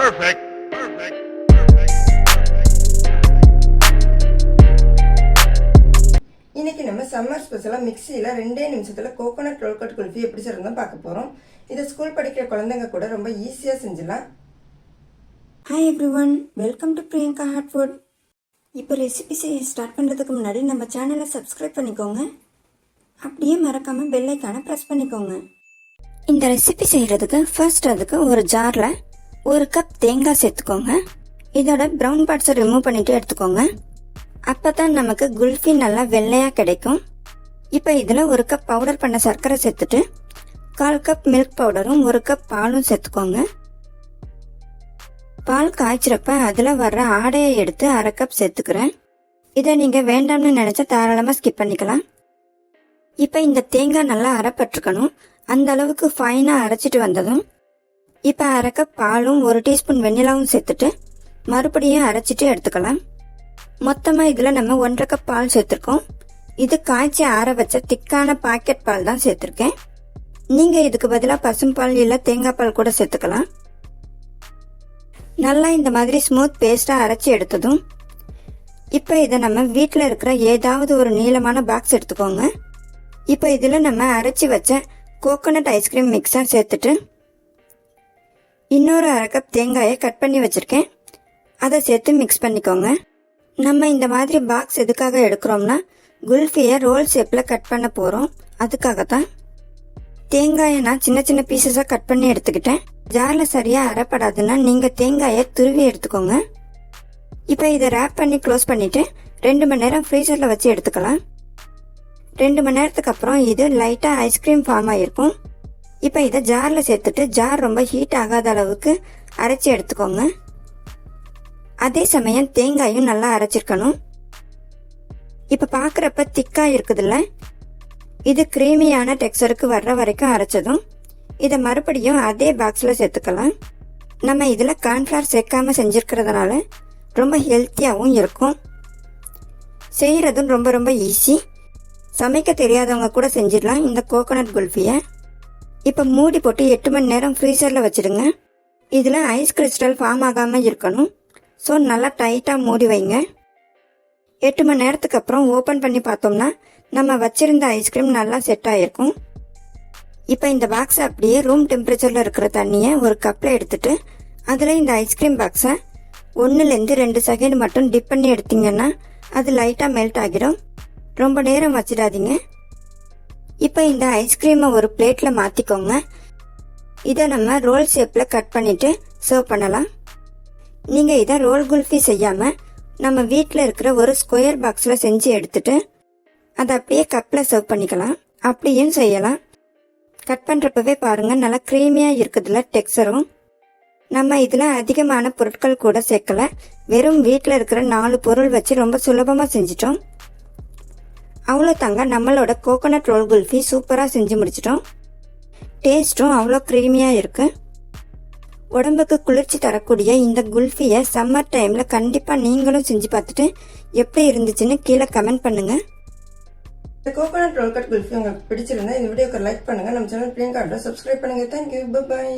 Perfect. Perfect. இன்னைக்கு நம்ம summer ஸ்பெஷலாக மிக்சியில் ரெண்டே நிமிஷத்தில் கோகோனட் ரோல்கட் குல்ஃபி எப்படி செய்யறதுன்னு பார்க்க போகிறோம் இதை ஸ்கூல் படிக்கிற குழந்தைங்க கூட ரொம்ப ஈஸியாக செஞ்சிடலாம் hi everyone welcome to Priyanka hot food இப்போ ரெசிபி செய்ய ஸ்டார்ட் பண்ணுறதுக்கு முன்னாடி நம்ம சேனலை சப்ஸ்கிரைப் பண்ணிக்கோங்க அப்படியே மறக்காமல் பெல்லைக்கான ப்ரெஸ் பண்ணிக்கோங்க இந்த ரெசிபி செய்கிறதுக்கு ஃபர்ஸ்ட் அதுக்கு ஒரு ஜாரில் ஒரு கப் தேங்காய் சேர்த்துக்கோங்க. இதோட ப்ரௌன் பார்ட்ஸை ரிமூவ் பண்ணிட்டு எடுத்துக்கோங்க. அப்போ தான் நமக்கு குல்ஃபி நல்லா வெள்ளையாக கிடைக்கும். இப்போ இதில் ஒரு கப் பவுடர் பண்ண சர்க்கரை சேர்த்துட்டு கால் கப் மில்க் பவுடரும் ஒரு கப் பாலும் சேர்த்துக்கோங்க. பால் காய்ச்சிறப்ப அதில் வர்ற ஆடையை எடுத்து அரை கப் சேர்த்துக்கிறேன். இதை நீங்கள் வேண்டாம்னு நினச்சா தாராளமாக ஸ்கிப் பண்ணிக்கலாம். இப்போ இந்த தேங்காய் நல்லா அரைப்பட்டிருக்கணும். அந்த அளவுக்கு ஃபைனாக அரைச்சிட்டு வந்ததும் இப்போ அரை கப் பாலும் ஒரு டீஸ்பூன் வெண்ணிலாவும் சேர்த்துட்டு மறுபடியும் அரைச்சிட்டு எடுத்துக்கலாம். மொத்தமாக இதில் நம்ம ஒன்றரை கப் பால் சேர்த்துருக்கோம். இது காய்ச்சி ஆற வச்ச திக்கான பாக்கெட் பால் தான் சேர்த்துருக்கேன். நீங்கள் இதுக்கு பதிலாக பசும்பால் இல்லை தேங்காய் பால் கூட சேர்த்துக்கலாம். நல்லா இந்த மாதிரி ஸ்மூத் பேஸ்ட்டாக அரைச்சி எடுத்ததும் இப்போ இதை நம்ம வீட்டில் இருக்கிற ஏதாவது ஒரு நீளமான பாக்ஸ் எடுத்துக்கோங்க. இப்போ இதில் நம்ம அரைச்சி வச்ச கோகோனட் ஐஸ்கிரீம் மிக்ஸாக சேர்த்துட்டு இன்னொரு அரை கப் தேங்காயை கட் பண்ணி வச்சுருக்கேன். அதை சேர்த்து மிக்ஸ் பண்ணிக்கோங்க. நம்ம இந்த மாதிரி பாக்ஸ் எதுக்காக எடுக்கிறோம்னா குல்ஃபியை ரோல் ஷேப்பில் கட் பண்ண போகிறோம் அதுக்காக தான் தேங்காயை நான் சின்ன சின்ன பீசஸாக கட் பண்ணி எடுத்துக்கிட்டேன். ஜாரில் சரியாக அரைப்படாதுன்னா நீங்கள் தேங்காயை துருவி எடுத்துக்கோங்க. இப்போ இதை ரேப் பண்ணி க்ளோஸ் பண்ணிவிட்டு ரெண்டு மணி நேரம் ஃப்ரீசரில் வச்சு எடுத்துக்கலாம். ரெண்டு மணி நேரத்துக்கு அப்புறம் இது லைட்டாக ஐஸ்கிரீம் ஃபார்ம் ஆகிருக்கும் இப்போ இதை ஜாரில் சேர்த்துட்டு ஜார் ரொம்ப ஹீட் ஆகாத அளவுக்கு அரைச்சி எடுத்துக்கோங்க. அதே சமயம் தேங்காயும் நல்லா அரைச்சிருக்கணும். இப்போ பார்க்குறப்ப திக்காக இருக்குதுல்ல? இது கிரீமியான டெக்ஸ்டருக்கு வர்ற வரைக்கும் அரைச்சதும் இதை மறுபடியும் அதே பாக்ஸில் சேர்த்துக்கலாம். நம்ம இதில் கார்ன்ஃப்ளவர் சேர்க்காம செஞ்சுருக்கிறதுனால ரொம்ப ஹெல்த்தியாகவும் இருக்கும். செய்கிறதும் ரொம்ப ரொம்ப ஈஸி சமைக்க தெரியாதவங்க கூட செஞ்சிடலாம். இந்த கோகோனட் குல்ஃபியை இப்போ மூடி போட்டு எட்டு மணி நேரம் ஃப்ரீசரில் வச்சுடுங்க இதில் ஐஸ் கிறிஸ்டல் ஃபார்ம் ஆகாமல் இருக்கணும். ஸோ நல்லா டைட்டாக மூடி வைங்க. எட்டு மணி நேரத்துக்கு அப்புறம் ஓப்பன் பண்ணி பார்த்தோம்னா நம்ம வச்சிருந்த ஐஸ்கிரீம் நல்லா செட் ஆகிருக்கும் இப்போ இந்த பாக்ஸை அப்படியே ரூம் டெம்பரேச்சரில் இருக்கிற தண்ணியை ஒரு கப்பில் எடுத்துட்டு அதில் இந்த ஐஸ்கிரீம் பாக்ஸை ஒன்றுலேருந்து ரெண்டு செகண்ட் மட்டும் டிப் பண்ணி எடுத்தீங்கன்னா அது லைட்டாக மெல்ட் ஆகிடும் ரொம்ப நேரம் வச்சிடாதீங்க. இப்போ இந்த ஐஸ்கிரீமை ஒரு பிளேட்டில் மாற்றிக்கோங்க இதை நம்ம ரோல் ஷேப்பில் கட் பண்ணிவிட்டு சர்வ் பண்ணலாம். நீங்கள் இதை ரோல் குல்ஃபி செய்யாமல் நம்ம வீட்டில் இருக்கிற ஒரு ஸ்கொயர் பாக்ஸில் செஞ்சு எடுத்துட்டு அதை அப்படியே கப்பில் சர்வ் பண்ணிக்கலாம். அப்படியும் செய்யலாம். கட் பண்ணுறப்பவே பாருங்கள் நல்லா க்ரீமியாக இருக்குதுல டெக்ஸரும் நம்ம இதில் அதிகமான பொருட்கள் கூட சேர்க்கல. வெறும் வீட்டில் இருக்கிற நாலு பொருள் வச்சு ரொம்ப சுலபமாக செஞ்சிட்டோம். அவ்வளோ தாங்க நம்மளோட கோகோனட் ரோல் குல்ஃபி சூப்பராக செஞ்சு முடிச்சிட்டோம். டேஸ்ட்டும் அவ்வளோ க்ரீமியாக இருக்குது உடம்புக்கு குளிர்ச்சி தரக்கூடிய இந்த குல்ஃபியை சம்மர் டைமில் கண்டிப்பாக நீங்களும் செஞ்சு பார்த்துட்டு எப்படி இருந்துச்சுன்னு கீழே கமெண்ட் பண்ணுங்கள் இந்த கோகோனட் ரோல்கட் குல்ஃபி உங்களுக்கு பிடிச்சிருந்தா இந்த வீடியோக்கு லைக் பண்ணுங்கள் நம்ம சேனல் பிரியங்கா சப்ஸ்கிரைப் பண்ணுங்கள் தேங்க்யூ பாய்